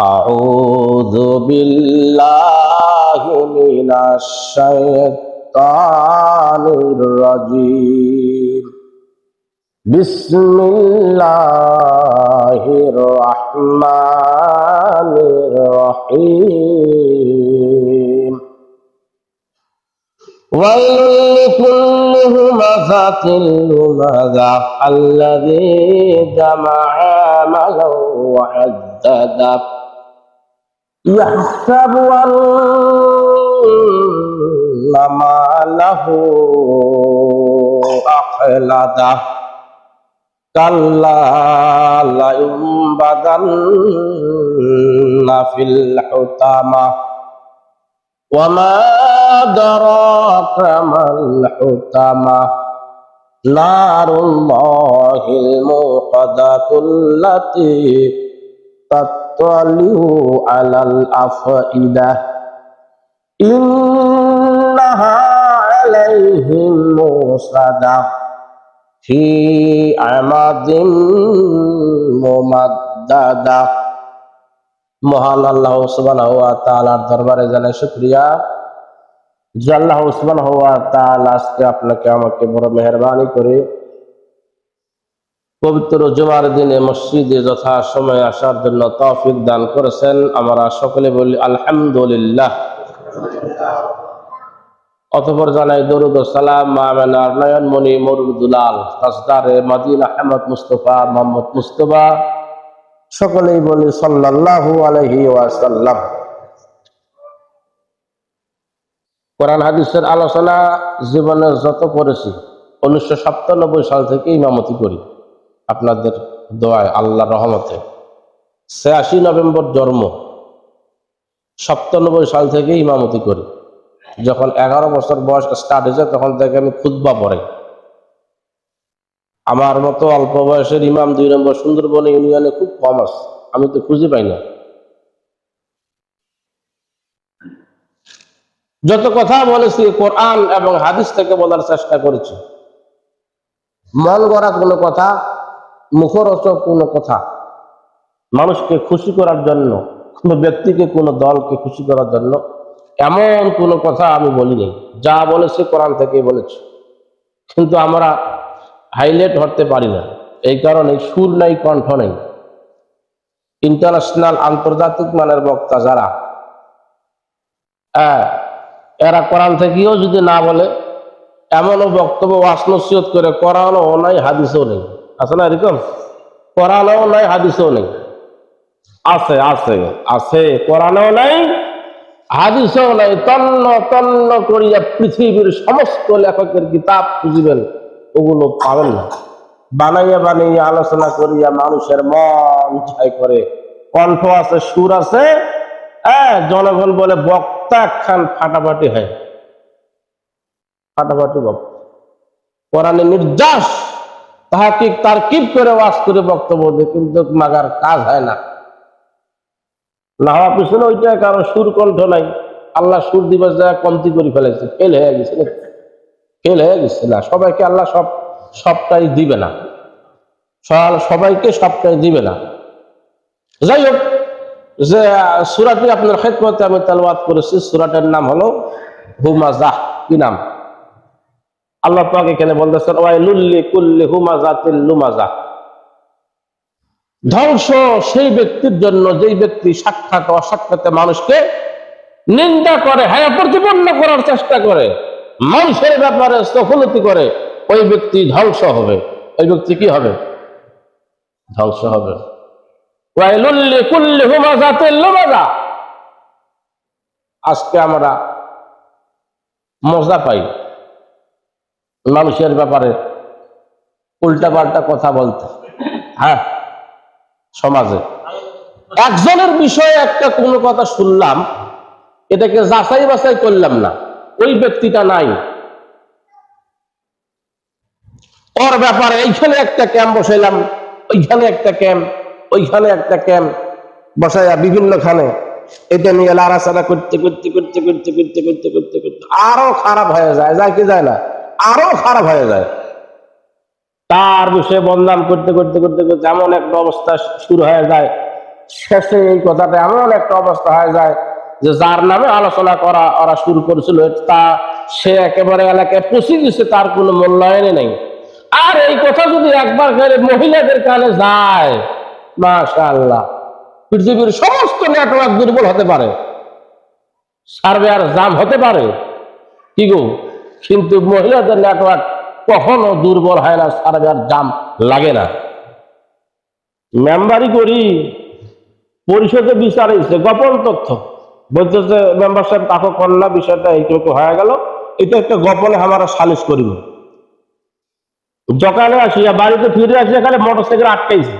أعوذ بالله من الشيطان الرجيم. بسم الله الرحمن الرحيم. ويل لكل همزة لمزة الذي جمع مالا وعدده يحسب أن ماله أخلده. كلا لينبذن في الحطمة. وما أدراك ما الحطمة. نار الله الموقدة التي تطلع على الأفئدة إنها عليهم موصدة في عمد ممددة মহান আল্লাহ সুবহানাহু ওয়া তাআলার দরবারে জানাই শুকরিয়া যে আল্লাহ সুবহানাহু ওয়া তাআলা আজকে আপনাকে আমাকে বড় মেহেরবানি করে পবিত্র জুমার দিনে মসজিদে যথা সময় আসার জন্য তৌফিক দান করেছেন। আমরা সকলে বলি আলহামদুলিল্লাহ। অতপর জানাই দরুদ সালাম মামেনার নয়নমণি মরুর দুলাল তাসদারে মাদিন আহমদ মুস্তফা, মোহাম্মদ মুস্তফা। সকলেই বলি সাল্লাল্লাহু আলাইহি ওয়াসাল্লাম। কোরআন হাদিসের আলোচনা জীবনে যত করেছি, উনিশশো সাতানব্বই সাল থেকে ইমামতি করি। আপনাদের দোয়ায় আল্লাহ রহমতে। ছিয়াশি নভেম্বর জন্ম। সপ্তানব্বই সাল থেকে ইমামতি করি। যখন এগারো বছর বয়স স্টার্ট হয়েছে, তখন থেকে আমি খুদ্া পড়ে। আমার মতো অল্প বয়সের ইমাম দুই নম্বর সুন্দরবন ইউনিয়নে খুব কম আছে। আমি তো খুঁজে পাই না। যত কথা বলেছি, কোরআন এবং হাদিস থেকে বলার চেষ্টা করেছি। মন গড়া কোনো কথা মুখরোচক কোনো কথা। মানুষকে খুশি করার জন্য, কোনো ব্যক্তিকে, কোনো দলকে খুশি করার জন্য এমন কোনো কথা আমি বলিনি। যা বলেছি কোরআন থেকেই বলেছি। কিন্তু আমরা হাইলাইট হতে পারি না। এই কারণে সুর নাই, কণ্ঠ নেই। ইন্টারন্যাশনাল আন্তর্জাতিক মানের বক্তা যারা হ্যাঁ এরা কোরআন থেকেও যদি না বলে, এমনও বক্তব্য ওয়াসনসিয়ত করে, কোরআনও নাই, হাদিসও নেই। আছে না এরকম কোরআনও নাই, হাদিসও নেই। আছে আছে আছে, কোরআনও নাই, হাদিসও নাই। তন্ন তন্ন করিয়া পৃথিবীর সমস্ত লেখকের কিতাব খুঁজিবেন, ওগুলো পাবেন না। বানাইয়া বানাইয়া আলোচনা করিয়া মানুষের মন জয় করে, কণ্ঠ আছে, সুর আছে জনগণ বলে বক্তা খান ফাটাফাটি হয়। ফাটাফাটি বক্তা। কোরআনে নির্যাস তাহাকে তার কিপ করে ওয়াজ করে বক্তব্য দেয়, কিন্তু মাগার কাজ হয় না। না হওয়ার পিছনে ওইটা কারও সুর কণ্ঠ নাই। আল্লাহ সুর দিবস জায়গা কমতি করে ফেলেছে ফেল হয়ে গেছে ফেল হয়ে গেছে না। সবাইকে আল্লাহ সব, সবটাই দিবে না। সবাইকে সবটাই দিবে না। যাই হোক, যে সুরাটি আপনার খেদমতে আমি তেলবাদ করেছি, সুরাটের নাম হলো হুমাজাহ। কি নাম? আল্লাহ পাক এখানে বলতেছেন, ওয়াইলুল্লি কুল্লি হুমাজাতিল লুমাজাহ ধ্বংস সেই ব্যক্তির জন্য যেই ব্যক্তি সাক্ষাৎ অসাক্ষাতে মানুষকে নিন্দা করে হ্যাঁ প্রতিপন্ন করার চেষ্টা করে, মানুষের ব্যাপারে সফলতি করে, ওই ব্যক্তি ধ্বংস হবে। ওই ব্যক্তি কি হবে? ধ্বংস হবে। ওয়াই ওয়াইলুল্লি কুল্লি হুমাজাতিল লুমাজাহ আজকে আমরা মজা পাই। মানুষের ব্যাপারে উল্টাপাল্টা কথা বলতে। হ্যাঁ সমাজে। একজনের বিষয়ে একটা কোনো কথা শুনলাম, এটাকে যাচাই বাছাই করলাম না। ওই ব্যক্তিটা নাই। ওর ব্যাপারে এইখানে একটা ক্যাম্প বসাইলাম, ওইখানে একটা ক্যাম্প, ওইখানে একটা ক্যাম্প বসাইয়া বিভিন্নখানে এটা নিয়ে লাড়াচাড়া করতে করতে করতে করতে করতে করতে করতে আরও খারাপ হয়ে যায় যায় কি যায় না। আরও খারাপ হয়ে যায়। তার বিষয়ে বদনাম করতে করতে করতে করতে এমন একটা অবস্থা শুরু হয়ে যায়। শেষে এই কথাটা এমন একটা অবস্থা হয়ে যায় যে যার নামে আলোচনা করা, ওরা শুরু করেছিল, তা সে একেবারে এলাকায় পৌঁছে দিচ্ছে তার কোনো মূল্যায়নে নেই। আর এই কথা যদি একবার করে মহিলাদের কানে যায় মাশা আল্লাহ পৃথিবীর সমস্ত নেটওয়ার্ক দুর্বল হতে পারে। সার্ভে আর জাম হতে পারে। কি গো? কিন্তু মহিলাদের নেটওয়ার্ক কখনো দুর্বল হয় না সার্ভে আর জাম লাগে না। মেম্বারি করি, পরিষদে বিচার হয়েছে, গোপন তথ্য। বলতেছে, মেম্বার সাহেব কাকু কন্যা বিষয়টা এইটুকু হয়ে গেল, এটা একটা গোপনে আমরা সালিশ করিব। সকালে আসিয়া বাড়িতে ফিরে আসিয়া খালি মোটর সাইকেল আটকাইছে।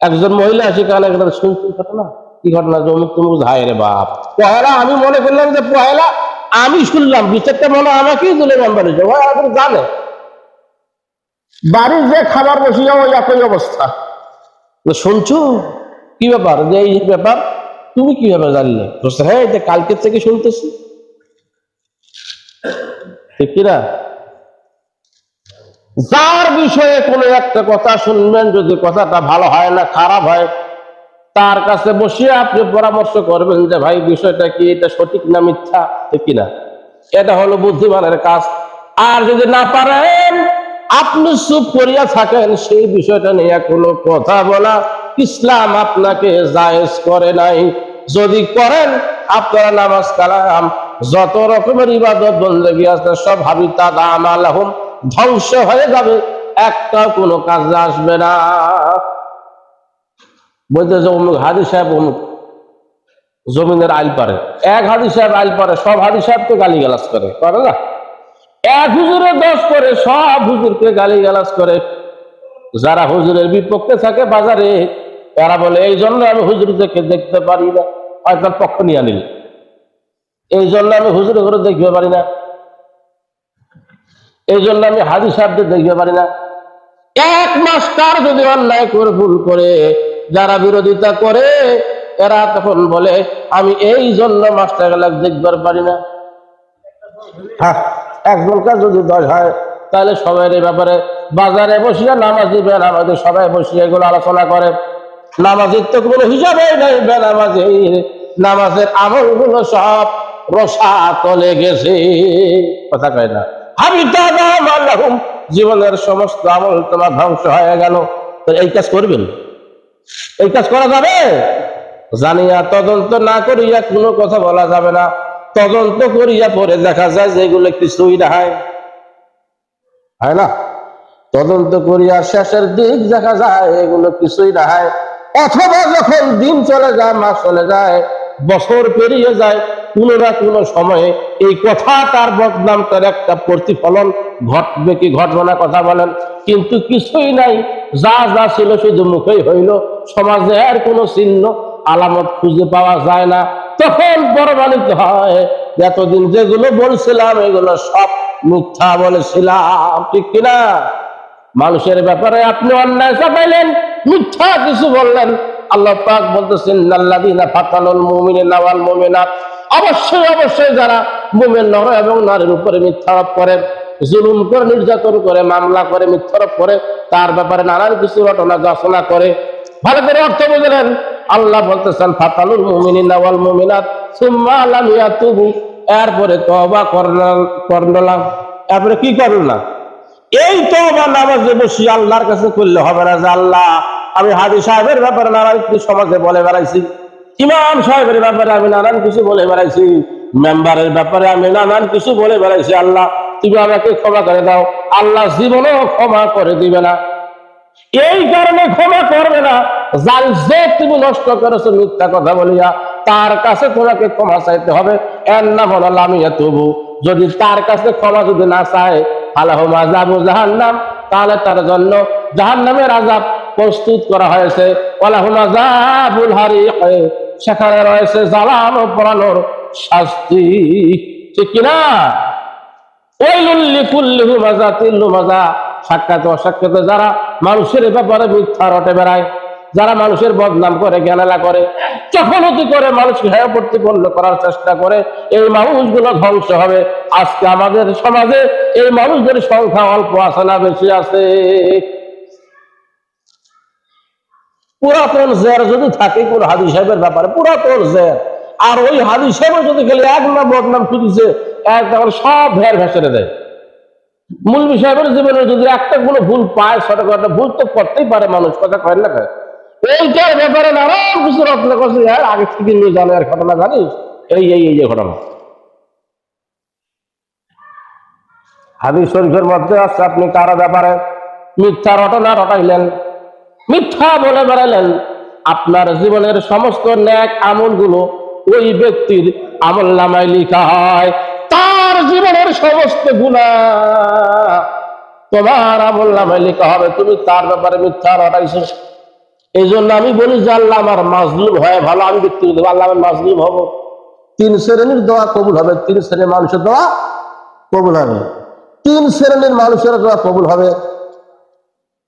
একজন মহিলা আসি কালে একটা শুনছি ঘটনা? কি ঘটনা? অমুক তমুক হায় রে বাপ। পহেলা, আমি মনে করলাম যে পহেলা আমি শুনলাম বিচারটা মনে আমাকেই মেম্বার হয়েছে ওই আমাদের জানে। বাড়ির যে খাবার বসিয়া ওই একই অবস্থা। শুনছো? কি ব্যাপার? যে এই ব্যাপার তুমি কীভাবে জানলে? বলছে, হ্যাঁ যে কালকে থেকে শুনতেছি। ঠিক কিনা যার বিষয়ে কোনো একটা কথা শুনবেন যদি কথাটা ভালো হয় না খারাপ হয় তার কাছে বসিয়ে আপনি পরামর্শ করবেন যে, ভাই, বিষয়টা কি? এটা সঠিক না মিথ্যা? কিনা? এটা হলো বুদ্ধিমানের কাজ। আর যদি না পারেন, আপনি চুপ করিয়া থাকেন, সেই বিষয়টা নিয়ে কোনো কথা বলা ইসলাম আপনাকে জায়েজ করে নাই। যদি করেন, আপনারা নামাজ কালাম, যত রকমের ইবাদত বন্দী আছে, সব দাম আলহম ধ্বংস হয়ে যাবে একটা কোনো কাজে আসবে না। বলতেছে অমুক হাদি সাহেব, অমুক জমিনের আইল পারে। এক হাদি সাহেব আইল পারে, সব হাদি সাহেবকে গালি গালাজ করে করে না? এক হুজুরে দোষ করে, সব হুজুরকে গালি গালাজ করে। যারা হুজুরের বিপক্ষে থাকে বাজারে, তারা বলে, এই জন্য আমি হুজুর দেখে দেখতে পারি না। হয়তো পক্ষ নিয়ে নিল এই জন্য আমি হুজুরে করে দেখতে পারি না। এই জন্য আমি হাজি সাহেবদের দেখতে পারি না। এক মাস তার যদি অন্যায় করে, ভুল করে যারা বিরোধিতা করে এরা তখন বলে আমি এই জন্য মাস্টার গেলাম দেখবার পারি না। হ্যাঁ একজনকার যদি দশ হয় তাহলে সবাই এই ব্যাপারে বাজারে বসিয়া নামাজ দিবে নামাজে সবাই বসিয়া এগুলো আলোচনা করে নামাজের তো কোনো হিসাবে নাই বেনামাজে নামাজের আমলগুলো সব রসা তলে গেছে। কথা কয় না। আমি জীবনের সমস্ত আমল তোমার ধ্বংস হয়ে গেল। তো এই কাজ করবেন? এই কাজ করা যাবে? জানিয়া তদন্ত না করিয়া কোনো কথা বলা যাবে না। তদন্ত করিয়া পরে দেখা যায় যে এগুলো কিছুই না হয় হয় না? তদন্ত করিয়া শেষের দিক দেখা যায় এগুলো কিছুই না হয় অথবা যখন দিন চলে যায়, মাস চলে যায়, বছর পেরিয়ে যায়, কোনো না কোনো সময়ে এই কথা তার বদনাম তার একটা প্রতিফলন। ঘটবে কি ঘটবে না, কথা বলেন। কিন্তু কিছুই নাই। যা যা ছিল শুধু মুখেই হইল। সমাজে আর কোনো চিহ্ন আলামত খুঁজে পাওয়া যায় না। তখন প্রমাণিত হয় এতদিন যেগুলো বলছিলাম, এগুলো সব মিথ্যা বলেছিলাম। ঠিক কিনা? মানুষের ব্যাপারে আপনি অন্যায় চাপাইলেন, মিথ্যা কিছু বললেন। আল্লাহ পাক বলতেছেন নাল্লাদিনা ফাতানুল মুমিনিনা ওয়াল মুমিনাত। অবশ্যই অবশ্যই যারা মুমিন নর এবং নারীর উপরে মিথ্যারোপ করে জুলুম করে, নির্যাতন করে, মামলা করে মিথ্যারোপ করে, তার ব্যাপারে নানান কিছু ঘটনা যাচনা করে। ভালো করে অর্থ বুঝলেন, আল্লাহ বলতেছেন ফাতানুল মুমিনিনা মুমিনাত, সুম্মা লাম ইয়াতুবু। এরপরে তওবা করলাম। এরপরে কি করলাম এই তো আমার নামাজে বসি আল্লাহর কাছে করলে হবে না যে আল্লাহ, আমি হাজি সাহেবের ব্যাপারে নানান কিছু সমাজে বলে বেড়াইছি, ইমাম সাহেবের ব্যাপারে আমি নানান কিছু বলে বেড়াইছি, মেম্বারের ব্যাপারে আমি নানান কিছু বলে বেড়াইছি আল্লাহ। তুমি আমাকে ক্ষমা করে দাও। আল্লাহ জীবনেও ক্ষমা করে দিবে না। এই কারণে ক্ষমা করবে না। জাল যে তুমি নষ্ট করেছ মিথ্যা কথা বলিয়া, তার কাছে তোমাকে ক্ষমা চাইতে হবে। এর নাম হলো লামিয়া তবু যদি তার কাছে ক্ষমা যদি না চায় আলাহম আজাবু জাহান্নাম। তাহলে তার জন্য জাহান্নামের আজাব প্রস্তুত করা হয়েছে। আলাহম আজাবুল হারিক। সেখানে রয়েছে জ্বালানো পড়ানোর শাস্তি। ঠিক কিনা? সাক্ষাৎ অসাক্ষাৎ যারা মানুষের ব্যাপারে মিথ্যা রটে বেড়ায়, যারা মানুষের বদনাম করে করে করে, মানুষকে হেয় করার চেষ্টা করে, এই মানুষগুলো ধ্বংস হবে। আজকে আমাদের সমাজে এই মানুষদের সংখ্যা অল্প আছে না বেশি আছে? পুরাতন জের যদি থাকে, কোন হাদি সাহেবের ব্যাপারে, পুরাতন জের। আর ওই হাদি সাহেবের যদি খেলে এক নাম বদনাম এক তখন সব ভের ভেসরে দেয়। মূল সাহেবের জীবনে যদি একটা কোনো ভুল পায়, সেটা একটা ভুল তো করতেই পারে মানুষ, কথা কয় না এইটার ব্যাপারে নানান কিছু রচনা করছে হ্যাঁ আগে থেকে নিয়ে জানে আর ঘটনা জানিস? এই এই এই ঘটনা। হাদিস শরীফের মধ্যে আছে, আপনি কারও ব্যাপারে মিথ্যা রটনা রটাইলেন, মিথ্যা বলে বেড়ালেন আপনার জীবনের সমস্ত ন্যাক আমলগুলো ওই ব্যক্তির আমল নামায় লিখা হয়, তার জীবনের সমস্ত গুণা। তোমার আমল নামায় লেখা হবে, তুমি তার ব্যাপারে মিথ্যা রটাইছো এই জন্য আমি বলি যে আল্লাহ আমার মাজলুম হয়, ভালো আমি ব্যক্তিগত আল্লাহ আমি মাজলুম হব। তিন শ্রেণির দোয়া কবুল হবে, তিন শ্রেণির মানুষের দোয়া কবুল হবে। তিন শ্রেণির মানুষের দোয়া কবুল হবে।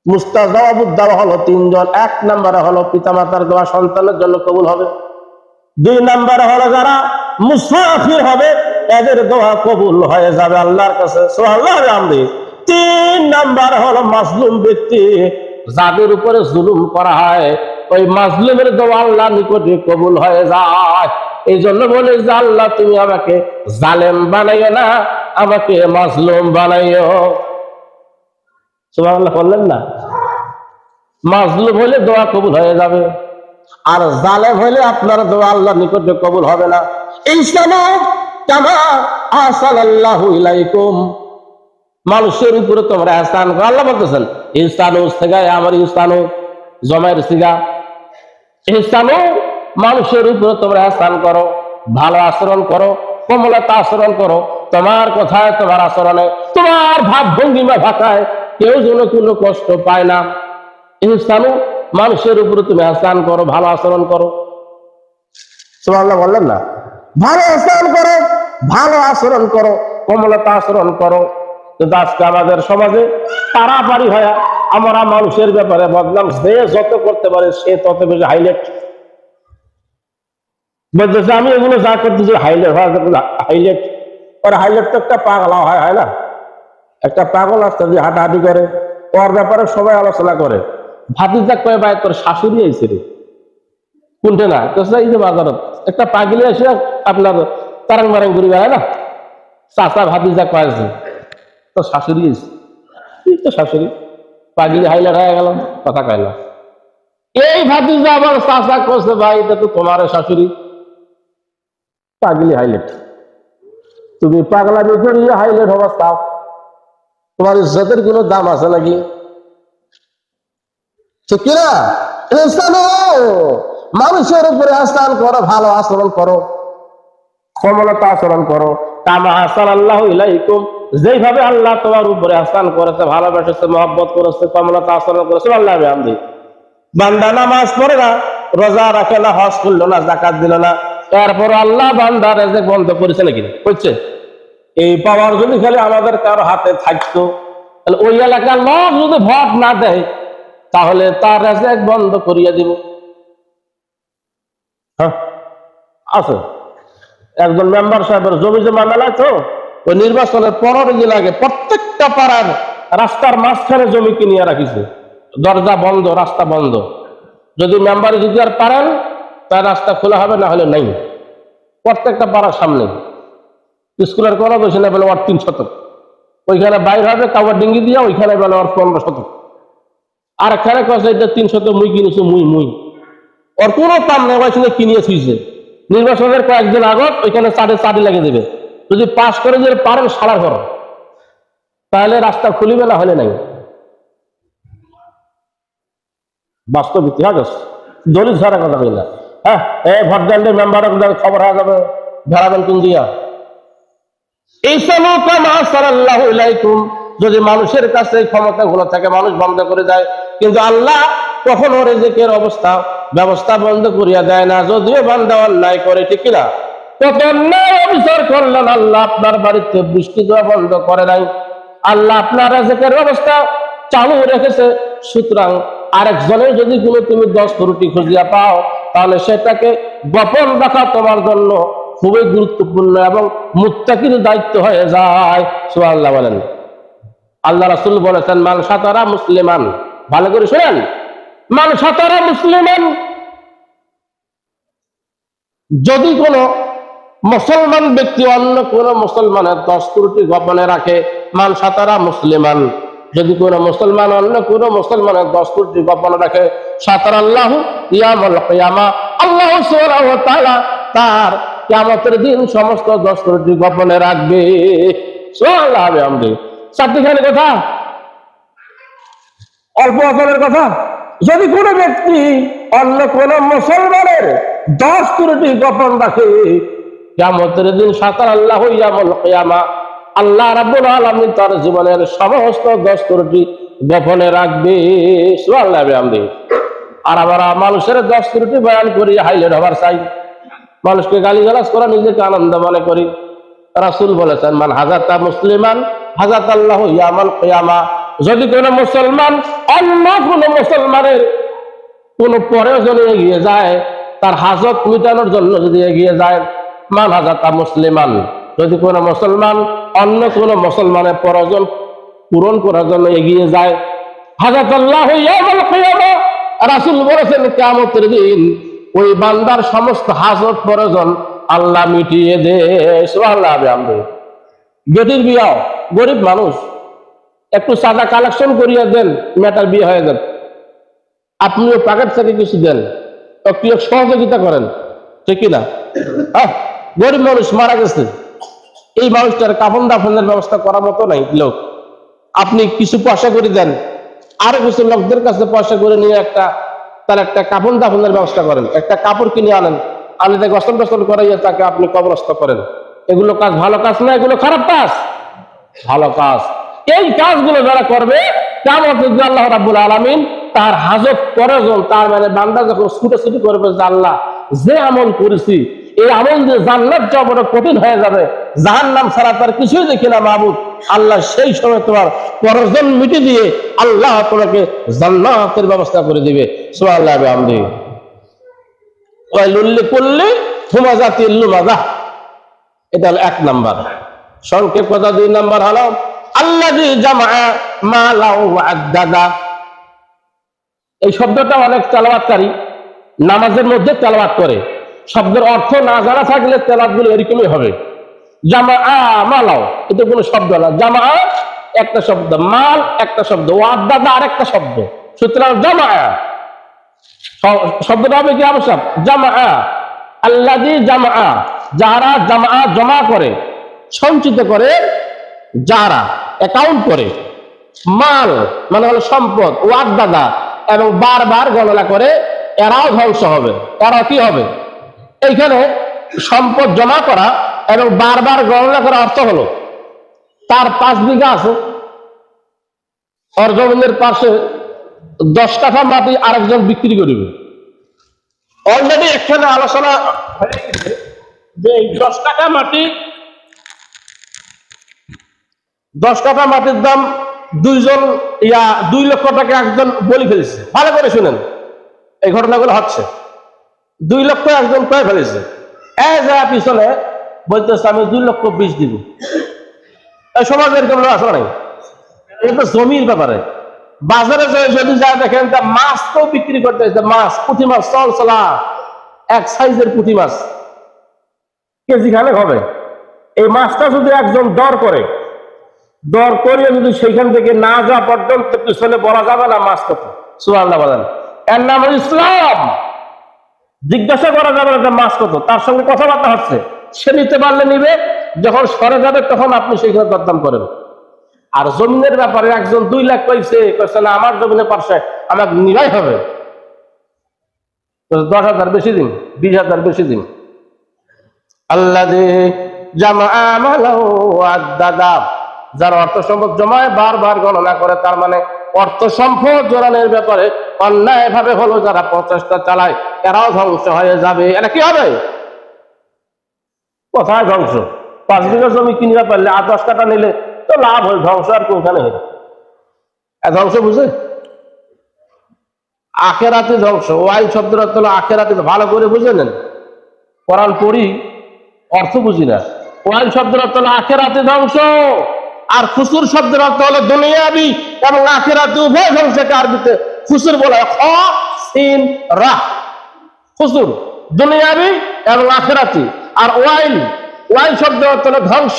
মুস্তাজাবুদ দেওয়া হলো তিনজন, এক নম্বরে হলো পিতামাতার দোয়া, সন্তানের জন্য কবুল হবে। দুই নম্বরে হলো যারা মুসাফির হবে, এদের দোয়া কবুল হয়ে যাবে আল্লাহর কাছে। সোহাল্লাহ তিন নাম্বার হলো মাজলুম ব্যক্তি, যাদের উপরে জুলুম করা হয়, ওই মাজলুমের দোয়া আল্লাহ নিকটে কবুল হয়ে যায়। এই জন্য বলে যে, আল্লাহ, তুমি আমাকে জালেম বানাইও না, আমাকে মাজলুম বানাইও। সুবহানাল্লাহ, বললেন না? মাজলুম হলে দোয়া কবুল হয়ে যাবে। আর জালেম হলে আপনার দোয়া আল্লাহ নিকটে কবুল হবে না। ইনসানু কামা ইলাইকুম। মানুষের উপরে তোমরা করো। আল্লাহ বলতেছেন, ইনসানু থেকে আমার ইনসানু জমায়ের সিগা। ইনসানু, মানুষের উপরে তোমরা এহসান করো, ভালো আচরণ করো, কমলতা আচরণ করো। তোমার কথায়, তোমার আচরণে, তোমার ভাব ভঙ্গিমা ভাষায় কেউ যেন কোনো কষ্ট পায় না। ইনসানু মানুষের উপরে তুমি আহসান করো, ভালো আচরণ করো। সুবহানাল্লাহ বললেন না? ভালো আচরণ করো, ভালো আচরণ করো, কমলতা আচরণ করো। কিন্তু আজকে আমাদের সমাজে পারাপারি হয় আমরা মানুষের ব্যাপারে বদনাম যে যত করতে পারে সে তত বেশি হাইলাইট বলতেছে, আমি এগুলো যা করতেছি হাইলাইট হাইলাইট ওর হাইলাইট তো একটা পাগলা হয় হয় না? একটা পাগল আসতে হাঁটাহাঁটি করে, ওর ব্যাপারে সবাই আলোচনা করে। ভাতিজা কয়ে ভাই, তোর শাশুড়ি আইছে রে। কোনটা না? এই যে বাজারত। একটা পাগলি এসে আপনার তারাং বারাং ঘুরি বেড়ায় না? চাচা ভাতিজা কয়েছে তো শাশুড়ি আইছে? এই তো শাশুড়ি। পাগলি হাইলাইট হয়ে গেল। কথা কয় না। এই ভাতিজা আবার চাচা করছে ভাই, এটা তো তোমার শাশুড়ি। পাগলি হাইলাইট তুমি পাগলা বিপরীত হাইলাইট হবার চাও তোমার ইজ্জতের কোনো দাম আছে নাকি? কিনা? মানুষের উপরে আস্থান করো, ভালো আচরণ করো। কমলতা আচরণ করো। কামা হাসান আল্লাহ ইলাইকুম, যেইভাবে আল্লাহ তোমার উপরে আস্থান করেছে, ভালোবেসেছে, মহব্বত করেছে, কমলতা আচরণ করেছে আল্লাহ আমি বান্দা নামাজ পড়ে না, রোজা রাখে না, হজ করল না জাকাত দিল না। এরপর আল্লাহ বান্দা রেজেক বন্ধ করেছে নাকি? করছে এই পাওয়ার যদি খালি আমাদের কারও হাতে থাকতো, তাহলে ওই এলাকার লোক যদি ভোট না দেয় তাহলে তার রেজেক বন্ধ করিয়ে দিব। হ্যাঁ আছে। একজন মেম্বার সাহেবের জমি জমা মেলায় তো, ওই নির্বাচনের পনেরো দিন আগে প্রত্যেকটা পাড়ার রাস্তার মাঝখানে জমি কিনিয়া রাখিছে। দরজা বন্ধ, রাস্তা বন্ধ। যদি মেম্বার যদি আর পারেন, তার রাস্তা খোলা হবে, না হলে নাই। প্রত্যেকটা পাড়ার সামনে। স্কুলের কোনো বেশি না বলে ওর তিন শতক। ওইখানে বাইর হবে কাউর ডিঙ্গি দিয়া ওইখানে বলে ওর পনেরো শতক। আর এখানে কয়েছে এটা তিন শতক মুই কিনেছি, মুই মুই। ওর কোনো কাম নেই, ওই কিনিয়ে থুইছে নির্বাচনের কয়েকদিন আগত ওইখানে চাটে চাটি লাগিয়ে দেবে। যদি পাশ করে যদি পারেন সারা ঘর। তাহলে রাস্তা খুলিবে না হলে নাই। বাস্তব ইতিহাস। দলিত ছাড়া কথা বলি না। হ্যাঁ এই ভোটদানের মেম্বার খবর হয়ে যাবে? ধরাবেন কোন দিয়া। এই এইসবও কামা সাল্লাল্লাহু আলাইকুম যদি মানুষের কাছে এই ক্ষমতা গুলো থাকে, মানুষ বন্ধ করে দেয়। কিন্তু আল্লাহ কখনো রেজেকের অবস্থা, ব্যবস্থা বন্ধ করিয়া দেয় না। যদিও বান্দা অন্যায় করে, ঠিক কিনা? অবিচার আল্লাহ আপনার বাড়িতে বৃষ্টি দেওয়া বন্ধ করে নাই। আল্লাহ আপনার রেজেকের ব্যবস্থা চালু রেখেছে। সুতরাং আরেকজনের যদি কোনো তুমি দশ রুটি খুঁজিয়া পাও, তাহলে সেটাকে গোপন রাখা তোমার জন্য খুবই গুরুত্বপূর্ণ এবং মুত্তাকির দায়িত্ব হয়ে যায়। সুআল্লাহ বলেন। আল্লাহ রাসুল বলেছেন, মান সাতারা মুসলিমান। ভালো করে শোনেন। মান সাতারা মুসলিমান। যদি কোনো মুসলমান ব্যক্তি অন্য কোন মুসলমানের দশ ত্রুটি গোপনে রাখে, মান সাতারা মুসলিমান। যদি কোনো মুসলমান অন্য কোন মুসলমানের দশ ত্রুটি গোপনে রাখে সাতার আল্লাহ ইয়ামল আল্লাহ সুবহানাহু তার কিয়ামতের দিন সমস্ত দশ ত্রুটি গোপনে রাখবে। সুবহানাল্লাহ বিহামদি চারটিখানি কথা? অল্প আচরের কথা। যদি কোনো ব্যক্তি অন্য কোন মুসলমানের দশ ত্রুটি গোপন রাখে, কিয়ামতের দিন সাতার আল্লাহ ইয়ামুল আল্লাহ রাব্বুল আলামিন তার জীবনের সমস্ত দশ ত্রুটি গোপনে রাখবে। বিহামদি আর আমরা মানুষের দশ ত্রুটি বয়ান করি হাইলাইট হবার চাই। মানুষকে গালিগালাজ করা, নিজেকে আনন্দ মনে করি। রাসূল বলেছেন, মান হাজাতা মুসলিমান হাজাত আল্লাহ, ইয়ামাল যদি কোন মুসলমান অন্য কোন মুসলমানের কোন প্রয়োজনে এগিয়ে যায়, তার হাজত মিটানোর জন্য যদি এগিয়ে যায়, মান হাজাতা মুসলিমান। যদি কোন মুসলমান, অন্য কোন মুসলমানের প্রয়োজন পূরণ করার জন্য এগিয়ে যায়, হাজাত আল্লাহ, ইয়ামাল কিয়ামা। রাসূল বলেছেন, কিয়ামতের দিন ওই বান্দার সমস্ত হাজত প্রয়োজন আল্লাহ মিটিয়ে দে সুবহানাল্লাহ বিহামদি বেটির বিয়াও গরিব মানুষ, একটু সাদা কালেকশন করিয়ে দেন, মেয়েটার বিয়ে হয়ে যাবে। আপনিও প্যাকেট থেকে কিছু দেন সহযোগিতা করেন, ঠিক না গরিব মানুষ মারা গেছে। এই মানুষটার কাফন দাফনের ব্যবস্থা করার মতো নাই লোক। আপনি কিছু পয়সা করে দেন, আর কিছু লোকদের কাছে পয়সা করে নিয়ে একটা, তার একটা কাফন দাফনের ব্যবস্থা করেন, একটা কাপড় কিনে আনেন আনলে গসল টসল করাইয়া তাকে আপনি কবরস্থ করেন। এগুলো কাজ ভালো কাজ না, এগুলো খারাপ কাজ। ভালো কাজ। এই কাজগুলো যারা করবে কেমন আল্লাহ রাব্বুল আলামিন তার হাজত প্রয়োজন তার মানে বান্দা যখন ছুটোছুটি করবে যে আল্লাহ যে আমল করেছি, এই আমল যে জান্নাত যাওয়া বড় কঠিন হয়ে যাবে। জাহান নাম ছাড়া তার কিছুই দেখি না মাহবুব। আল্লাহ সেই সময় তোমার প্রয়োজন মিটে দিয়ে আল্লাহ তোমাকে জান্নাতের ব্যবস্থা করে দিবে। সোয়াল্লাহ আমদি ওয়াইলুল্লি করলে হুমাজাতি লুমাজা এটা হলো এক নাম্বার। সংক্ষেপ কথা, দুই নাম্বার হলো আল্লাহ এই শব্দটা অনেক তেলাওয়াতকারী নামাজের মধ্যে তেলাওয়াত করে। শব্দের অর্থ না জানা থাকলে তেলাওয়াতগুলো এরকমই হবে। জামা আ মালাও, এটা কোনো শব্দ না। জামা একটা শব্দ, মাল একটা শব্দ ওয়াদাদা আরেকটা শব্দ। সুতরাং জামা শব্দটা হবে কি আবশ্যক? জামা আল্লাদি জামা যারা জামা জমা করে, সঞ্চিত করে, যারা অ্যাকাউন্ট করে, মাল মানে হলো সম্পদ ওয়াক দাদা এবং বারবার গণনা করে, এরাও ধ্বংস হবে, এরাও কি হবে? এইখানে সম্পদ জমা করা এবং বারবার গণনা করা অর্থ হলো, তার পাঁচ বিঘা আছে। ওর জমিনের পাশে দশ কাঠা মাটি আরেকজন বিক্রি করিবে। অলরেডি এখানে আলোচনা হয়ে গেছে। যে এই দশ কাঠা মাটি, দশ কাঠা মাটির দাম দুইজন ইয়া দুই লক্ষ টাকা একজন বলি ফেলেছে। ভালো করে শুনেন, এই ঘটনাগুলো হচ্ছে। দুই লক্ষ একজন পেয়ে ফেলেছে। এ যা পিছনে বলতেছে, আমি দুই লক্ষ বিশ দিব। এই সমাজের এরকম আসলে নাই। এটা জমির ব্যাপারে। বাজারে যদি যা দেখেন, তা মাছ তো বিক্রি করতে মাছ, পুঁটি মাছ চল চলা এক সাইজের পুঁটি মাছ। কেজি খানে হবে। এই মাছটা যদি একজন দর করে দর করে যদি সেইখান থেকে না যাওয়া পর্যন্ত পিছনে বলা যাবে না মাছ কত। সুয়াল্লাহ বলেন। এর নাম ইসলাম। জিজ্ঞাসা করা যাবে না মাছ কত। তার সঙ্গে কথাবার্তা হচ্ছে। সে নিতে পারলে নিবে। যখন সরে যাবে, তখন আপনি সেইখানে দরদাম করেন। আর জমিনের ব্যাপারে একজন দুই লাখ পাইছে কইছে, না, আমার জমিনের পাশে আমার নিরাই হবে। দশ হাজার বেশি দিন, বিশ হাজার বেশি দিন আল্লাহ দে জামা আমালাহু আদাদা যার অর্থ সম্পদ জমায়, বারবার গণনা করে, তার মানে অর্থ সম্পদ জোরানের ব্যাপারে অন্যায় ভাবে হলো যারা প্রচেষ্টা চালায়, এরাও ধ্বংস হয়ে যাবে। এটা কি হবে? কোথায় ধ্বংস? পাঁচ বিঘা জমি কিনতে পারলে আর দশ কাটা নিলে তো লাভ হয়, ধ্বংস আর কোনখানে হবে? ধ্বংস বুঝে? আখেরাতে ধ্বংস। ওয়াইল শব্দের অর্থ হলো আখেরাতে, ভালো করে বুঝে নেন। কোরআন পড়ি অর্থ বুঝি না। ওয়াইল শব্দের অর্থ হলো আখেরাতে ধ্বংস। আর খুসুর শব্দের অর্থ হলো দুনিয়াবি এবং আখেরাতে উভয় ধ্বংসকে আরবিতে খুসুর বলা খ সিন রা খুসুর দুনিয়াবি এবং আখেরাতি। আর ওয়াইল ওয়াইল শব্দ অর্থ হলো ধ্বংস,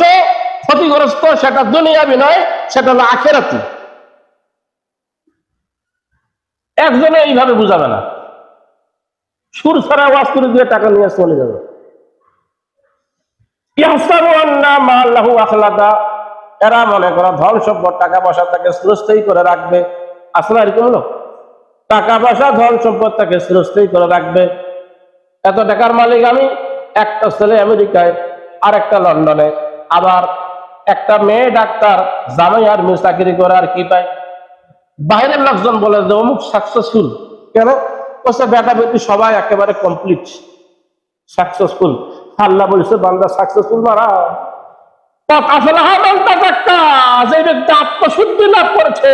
ক্ষতিগ্রস্ত, সেটা দুনিয়াবি নয়, সেটা হলো আখেরাতি। একজনে এইভাবে বুঝাবে না। সুর ছাড়া ওয়াজ করে দিয়ে টাকা নিয়ে চলে যাবে ইয়াহসাবু আন্না মা আল্লাহু আখলাদা এরা মনে করো ধন সম্পদ, টাকা পয়সা তাকে সুরস্থই করে রাখবে। আসলে এরকম লোক? টাকা পয়সা, ধন সম্পদ তাকে সুরস্থই করে রাখবে। এত টাকার মালিক আমি, একটা ছেলে আমেরিকায় আর একটা লন্ডনে। আবার একটা মেয়ে ডাক্তার, জামাই আর মেয়ে চাকরি করে আর কি পায়? বাইরের লোকজন বলে যে অমুক সাকসেসফুল কেন? বলছে বেটা বেটি সবাই একেবারে কমপ্লিট সাকসেসফুল আল্লাহ বলছে, বান্দা সাকসেসফুল মারা। যে ব্যক্তি আত্মশুদ্ধি লাভ করেছে,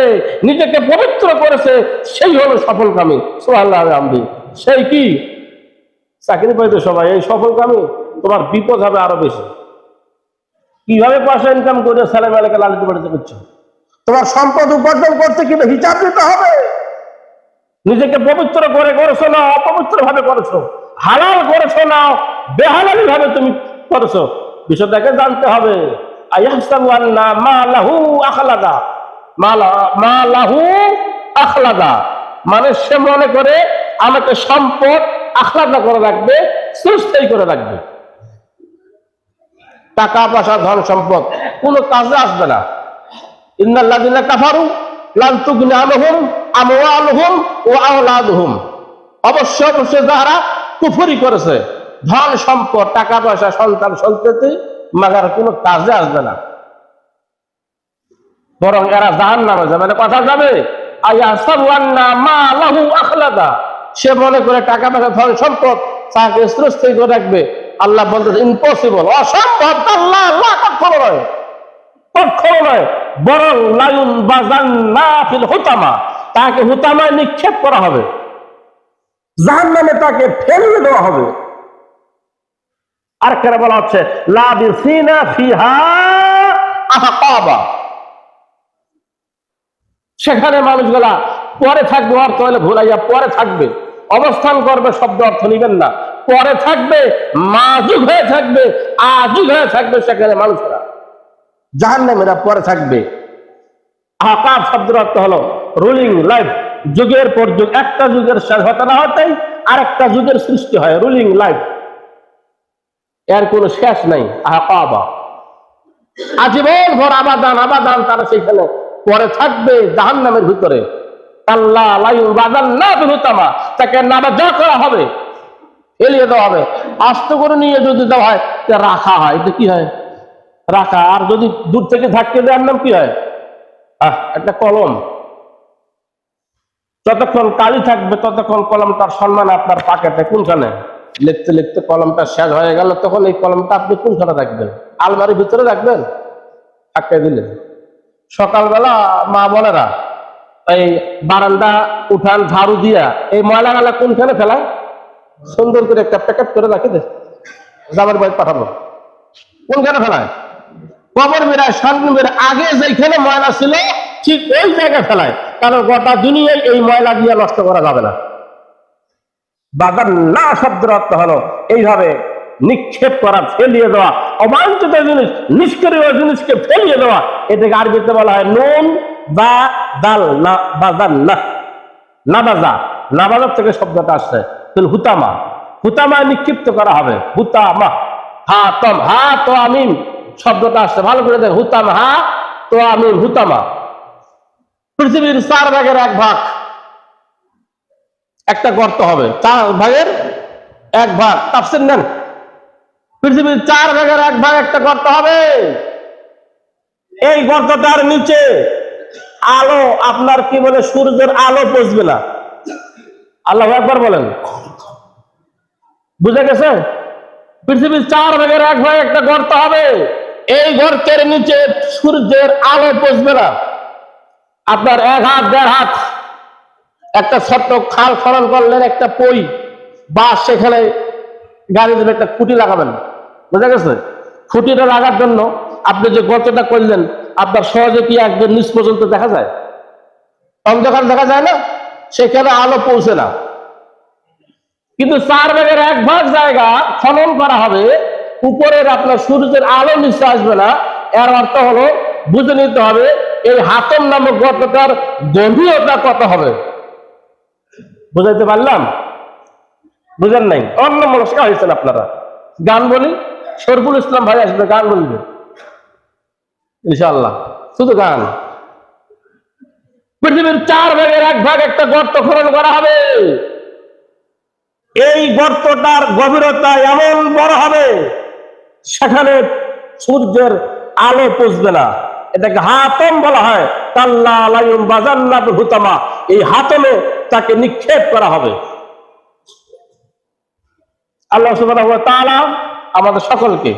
নিজেকে পবিত্র করেছে, সেই হলো সফলকামী। সোহাল্লাহ আমদি সেই কি? চাকরি পাইতে সবাই, এই সফলকামী? তোমার বিপদ হবে আরও বেশি। কীভাবে পয়সা ইনকাম করে ছেলে মেয়েকে লালিত পালিত করছ? তোমার সম্পদ উপার্জন করতে কিন্তু হিসাব দিতে হবে। নিজেকে পবিত্র করে করেছ না অপবিত্র ভাবে করেছ? হালাল করেছ না বেহালালি ভাবে তুমি করেছ। বিষয়টাকে জানতে হবে। মানে সে মনে করে আমাকে সম্পদ আখলাদা করে রাখবে সুস্থই করে রাখবে। টাকা পয়সা, ধন সম্পদ, কোনো কাজে আসবে না। ইন্নাল্লাযিনা কাফারু লান তুগনি আনহুম, আমওয়ালুহুম ওয়া আওলাদুহুম। অবশ্য অবশ্যই যারা কুফরি করেছে। ধন সম্পদ, টাকা পয়সা, সন্তান সন্ততি মাগার কোনো কাজে আসবে না। বরং এরা জাহান নামে যাবে। মানে কথা যাবে সে মনে করে টাকা পয়সা, ধন সম্পদ, তাকে স্ত্রস্থই করে রাখবে। আল্লাহ বলতে ইম্পসিবল অসম্ভব, আল্লাহ আল্লাহ নয়, কখনো নয়। বরং লায়ুন বাজান না ফিল হুতামা। তাকে হুতামায় নিক্ষেপ করা হবে। জাহান নামে তাকে ফেলিয়ে দেওয়া হবে। আর কেন বলা হচ্ছে সেখানে মানুষগুলা পরে থাকবে অর্থ হলে ভুলাইয়া পরে থাকবে। অবস্থান করবে শব্দ অর্থ নিবেন না। পরে থাকবে মাজুগ হয়ে থাকবে আজুগ হয়ে থাকবে সেখানে মানুষেরা। জাহান্নামেরা পরে থাকবে। আকাব শব্দের অর্থ হলো রুলিং লাইফ যুগের পর যুগ, একটা যুগের শেষ হতে না হতেই আর একটা যুগের সৃষ্টি হয় রুলিং লাইফ এর কোনো শেষ নাই আকাবা আজীবন ভর আবাদান আবাদান তারা সেইখানে পরে থাকবে জাহান নামের ভিতরে। লাইউ বাদান না বিহুতামা, তাকে করা হবে, এলিয়ে দেওয়া হবে। আস্ত করে নিয়ে যদি দেওয়া হয় রাখা হয় এটা কি হয়? রাখা। আর যদি দূর থেকে ধাক্কে দেওয়ার নাম কি হয়? আহ, একটা কলম। যতক্ষণ কালি থাকবে, ততক্ষণ কলমটার সম্মান আপনার পাকেটে কোনখানে লিখতে লিখতে কলমটা শেষ হয়ে গেল, তখন এই কলমটা আপনি কোনখানে রাখবেন? আলমারির ভিতরে রাখবেন? আটকে দিলেন। সকালবেলা মা বোনেরা এই বারান্দা উঠান, ঝাড়ু দিয়া এই ময়লা গালা কোনখানে ফেলায়? সুন্দর করে একটা প্যাকেট করে রাখে দে। জামার বাড়ি পাঠাবো। কোনখানে ফেলায়? কবর বেড়ায় স্বর্ণ আগে যেখানে ময়লা ছিল, ঠিক ওই জায়গায় ফেলায়। কারণ গোটা দুনিয়ায় এই ময়লা দিয়ে নষ্ট করা যাবে না। বাগান না শব্দের অর্থ হলো এইভাবে নিক্ষেপ করা, ফেলিয়ে দেওয়া, অবাঞ্ছিত জিনিস, নিষ্ক্রিয় জিনিসকে ফেলিয়ে দেওয়া। এটাকে আরবিতে বলা হয় নুন, বা দাল, না বাজান না। নাবাজা, নাবাজার থেকে শব্দটা আসছে। হুতামা। হুতামায় নিক্ষিপ্ত করা হবে। হুতামা। হা, তম। হা, তো আমিন। শব্দটা আসছে। ভালো করে দেখ। হুতাম, হা, তো আমিন। হুতামা। পৃথিবীর চার ভাগের এক ভাগ। একটা গর্ত হবে। চার ভাগের এক ভাগ। তাপসির নেন। পৃথিবীর চার ভাগের এক ভাগ একটা গর্ত হবে। এই গর্তটার নিচে আলো, আপনার কি বলে, সূর্যের আলো পৌঁছবে না। আল্লাহ একবার বলেন। বুঝে গেছে? পৃথিবীর চার ভাগের এক ভাগ একটা গর্ত হবে। এই গর্তের নিচে সূর্যের আলো পৌঁছবে না। আপনার এক হাত, দেড় হাত। একটা ছোট্ট খাল খনন করলেন, একটা পই বা সেখানে গাড়ি দেবে, একটা খুঁটি লাগাবেন। বুঝা গেছে? খুঁটিটা লাগার জন্য আপনি যে গর্তটা করলেন, আপনার সহজে কি একদম নিচ পর্যন্ত দেখা যায়? অন্ধকার দেখা যায় না? সেখানে আলো পৌঁছে না। কিন্তু চার ভাগের এক ভাগ জায়গা খনন করা হবে, উপরের আপনার সূর্যের আলো নিচে আসবে না। এর অর্থ হলো বুঝে নিতে হবে, এই হাতম নামক গর্তটার গভীরতা কত হবে? বুঝাইতে পারলাম? বুঝেন নাই? অন্য মনস্কার হয়েছেন আপনারা। গান বলি? শরফুল ইসলাম ভাই আসবে, গান বলবে। ইনশাল্লাহ শুধু গান। পৃথিবীর চার ভাগের এক ভাগ একটা গর্ত খনন করা হবে। এই গর্তটার গভীরতা এমন বড় হবে, সেখানে সূর্যের আলো পৌঁছবে না। এটাকে হাতম বলা হয় তাল্লাহ এই হাতমে তাকে নিক্ষেপ করা হবে। আল্লাহ সুবাহ আমাদের সকলকে